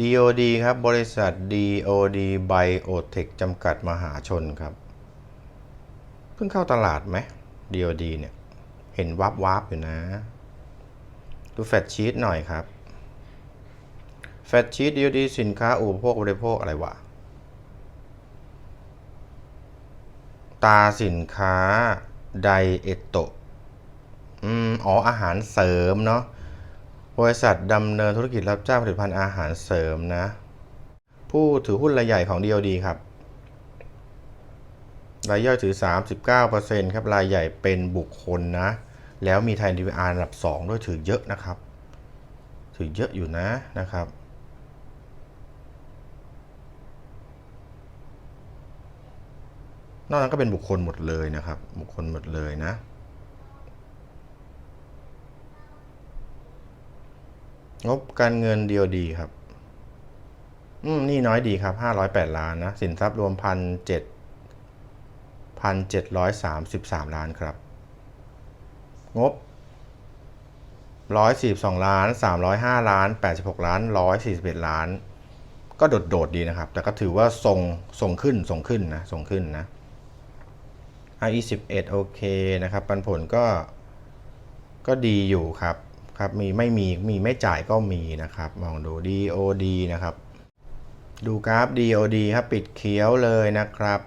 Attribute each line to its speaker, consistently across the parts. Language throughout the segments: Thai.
Speaker 1: DOD ครับ บริษัท DOD Biotech จำกัดมหาชนครับ เพิ่งเข้าตลาดไหม DOD เนี่ย เห็นวับวับอยู่นะ ดูแฟตชีตหน่อยครับ แฟตชีต DOD สินค้าอุปโภคบริโภคอะไรวะ ตาสินค้าไดเอตโตอืม อ๋อ อาหารเสริมเนาะ บริษัทดำเนินธุรกิจรับจ้างผลิตภัณฑ์อาหารเสริมนะ ผู้ถือหุ้นรายใหญ่ของ DOD ครับ รายย่อยถือ 39%ครับ รายใหญ่เป็นบุคคลนะ แล้วมีไทยดีอาร์อันดับ 2 ด้วยถือเยอะนะครับ ถือเยอะอยู่นะนะครับนอกนั้นก็เป็นบุคคลหมดเลยนะครับ บุคคลหมดเลยนะ งบการเงิน DOD ครับ อืมนี่น้อยดีครับ508ล้านนะ สินทรัพย์รวมพันเจ็ดพันเจ็ดร้อยสามสิบสามล้านครับ งบร้อยสี่สองล้านสามร้อยห้าล้านแปดสิบหกล้านร้อยสี่สิบเอ็ดล้าน ก็โดดโดดดีนะครับ แต่ก็ถือว่าทรงทรงขึ้นทรงขึ้นนะทรงขึ้นนะ IE 11 โอเคนะครับ ปันผลก็ก็ดีอยู่ครับ ครับมีไม่มีมีไม่จ่ายก็มีนะครับ มองดู DOD นะครับ ดูกราฟ DOD ครับปิดเขียวเลยนะครับ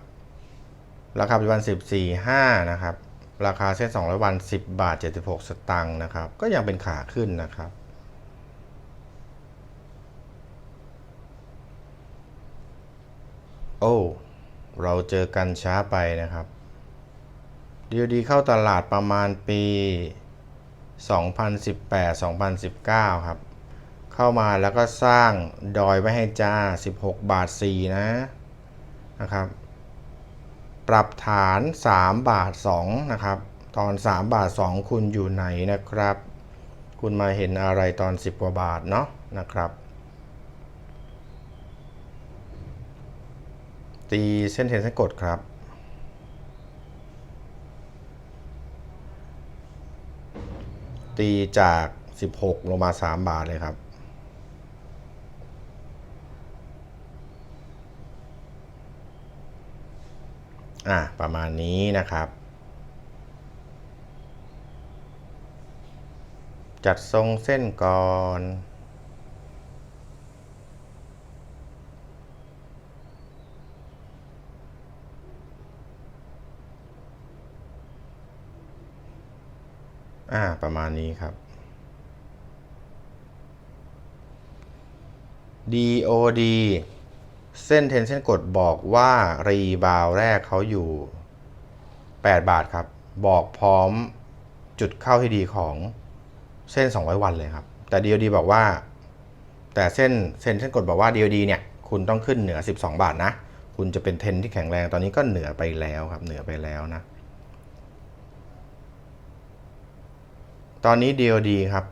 Speaker 1: ราคาปัจจุบัน 14.5 นะครับ ราคาเส้น200วัน 10 บาท 76 สตังค์นะครับ ก็ยังเป็นขาขึ้นนะครับโอ้เราเจอกันช้าไปนะครับ DOD เข้าตลาดประมาณปี 2018-2019 ครับ เข้ามาแล้วก็สร้างดอยไว้ให้จ้า 16 บาท 4 นะนะครับ ปรับฐาน 3 บาท 2 นะครับ ตอน 3 บาท 2 คุณอยู่ไหนนะครับ คุณมาเห็นอะไรตอน 10 กว่าบาทเนาะนะครับ ตีเส้นเทนเส้นกดครับ ตีจาก 16 ลงมา 3 บาทเลยครับ อะ ประมาณนี้นะครับ จัดทรงเส้นก่อน อ่า ประมาณนี้ครับ DOD เส้นเทนเส้นกดบอกว่ารีบาวแรกเขาอยู่ 8 บาทครับ บอกพร้อมจุดเข้าที่ดีของเส้น 200 วันเลยครับ แต่ DOD บอกว่า แต่เส้นเส้นเส้นกดบอกว่า DOD เนี่ย คุณต้องขึ้นเหนือ 12 บาทนะ คุณจะเป็นเทนที่แข็งแรงตอนนี้ก็เหนือไปแล้วครับ เหนือไปแล้วนะ ตอนนี้ DOD ครับ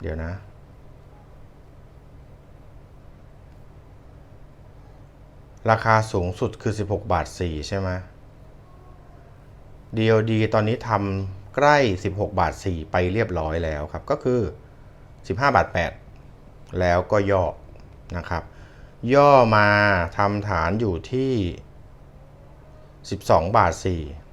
Speaker 1: เดี๋ยวนะ ราคาสูงสุดคือ 16 บาท 4 ใช่ไหม DOD ตอนนี้ทำใกล้ 16 บาท 4 ไปเรียบร้อยแล้วครับ ก็คือ 15 บาท 8 แล้วก็ย่อนะครับ ย่อมาทำฐานอยู่ที่ 12 บาท 4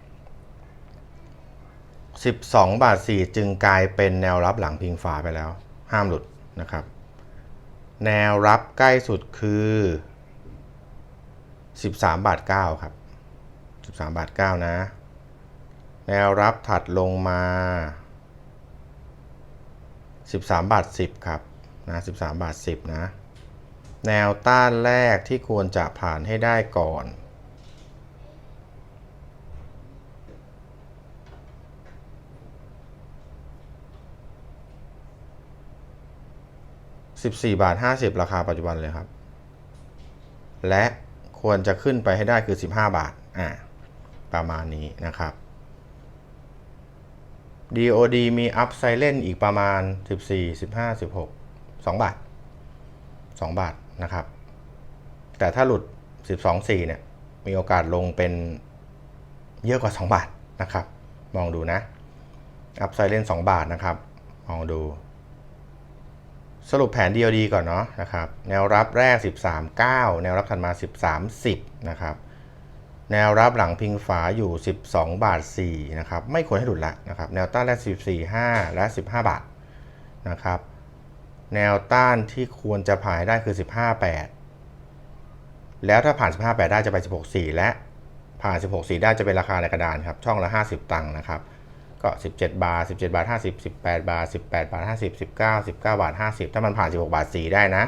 Speaker 1: 12 บาท 4 จึงกลายเป็นแนวรับหลังพิงฝาไปแล้ว ห้ามหลุดนะครับ แนวรับใกล้สุดคือ 13 บาท 9 ครับ 13 บาท 9 นะ แนวรับถัดลงมา 13 บาท 10 ครับนะ13 บาท 10 นะ แนวต้านแรกที่ควรจะผ่านให้ได้ก่อน 14 บาท 50 ราคาปัจจุบันเลยครับ และควรจะขึ้นไปให้ได้คือ 15 บาท อ่า ประมาณนี้นะครับ DOD มีอัพไซเลนอีกประมาณ 14 15 16 2 บาท 2 บาทนะครับ แต่ถ้าหลุด 12 4 เนี่ย มีโอกาสลงเป็นเยอะกว่า 2 บาทนะครับ มองดูนะ อัพไซเลน2บาทนะครับ มองดู สรุปแผน DOD ก่อนเนาะนะครับ แนวรับแรก 13 9 แนวรับถัดมา 13 10 นะครับ แนวรับหลังพิงฝาอยู่ 12 บาท4นะครับ ไม่ควรให้หลุดละนะครับ แนวต้านแรก 14 5 และ 15 บาทนะครับ แนวต้านที่ควรจะผ่านได้คือ 15 8 แล้วถ้าผ่าน 15 8 ได้จะไป 16 4 และผ่าน 16 4 ได้จะเป็นราคาในกระดานครับ ช่องละ 50 ตังค์นะครับ ก็ 17 บาท 17 บาท 50 18 บาท 18 บาท 50 19 19 บาท 50 ถ้ามันผ่าน 16 บาท 4 ได้นะ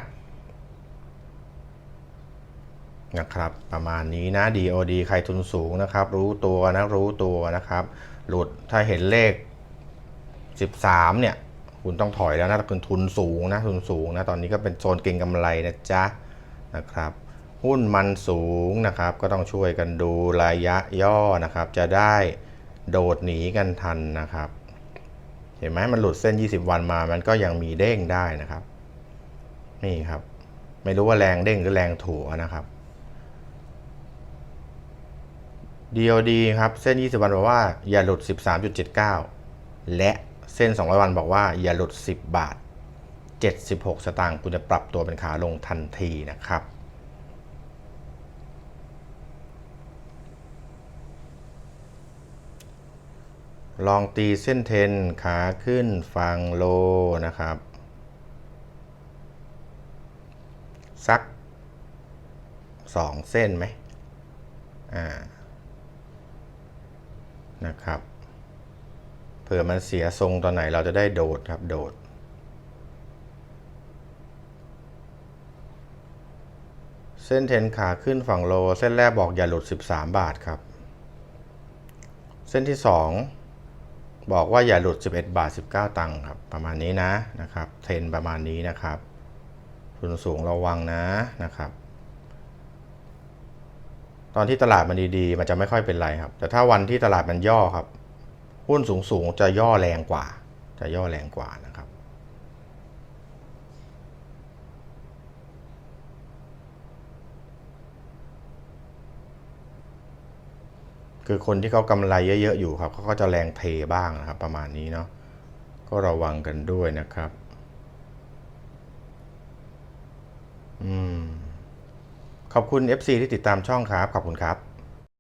Speaker 1: นะครับ ประมาณนี้นะ DOD ใครทุนสูงนะครับ รู้ตัวนะ รู้ตัวนะครับ หลุดถ้าเห็นเลข 13 เนี่ย คุณต้องถอยแล้วนะคุณทุนสูงนะ ทุนสูงนะ ตอนนี้ก็เป็นโซนเก็งกำไรนะจ๊ะ นะครับหุ้นมันสูงนะครับ ก็ต้องช่วยกันดูระยะย่อนะครับ จะได้ โดดหนีกันทันนะครับ เห็นไหมมันหลุดเส้น 20 วันมามันก็ยังมีเด้งได้นะครับ นี่ครับ ไม่รู้ว่าแรงเด้งหรือแรงถั่วนะครับ DOD ครับ เส้น 20 วันบอกว่าอย่าหลุด 13.79 และเส้น 200 วันบอกว่าอย่าหลุด 10 บาท 76 สตางค์คุณจะปรับตัวเป็นขาลงทันทีนะครับ ลองตีเส้นเทนขาขึ้นฟังโลนะครับ สักสองเส้นไหมอ่านะครับเผื่อมันเสียทรงตอนไหนเราจะได้โดดครับ โดด เส้นเทนขาขึ้นฝั่งโล เส้นแรกบอกอย่าหลุด 13 บาทครับ เส้นที่ 2 บอกว่าอย่าหลุด 11 บาท 19 ตังค์ครับ ประมาณนี้นะนะครับเทรนประมาณนี้นะครับทุนสูงระวังนะนะครับ ตอนที่ตลาดมันดีๆ มันจะไม่ค่อยเป็นไรครับ แต่ถ้าวันที่ตลาดมันย่อครับ หุ้นสูงๆจะย่อแรงกว่า จะย่อแรงกว่านะครับ คือคนที่เขากำไรเยอะๆอยู่ครับเขาก็จะแรงเทบ้างนะครับ ประมาณนี้เนาะก็ระวังกันด้วยนะครับ อืมขอบคุณ FC ที่ติดตามช่องครับ ขอบคุณครับ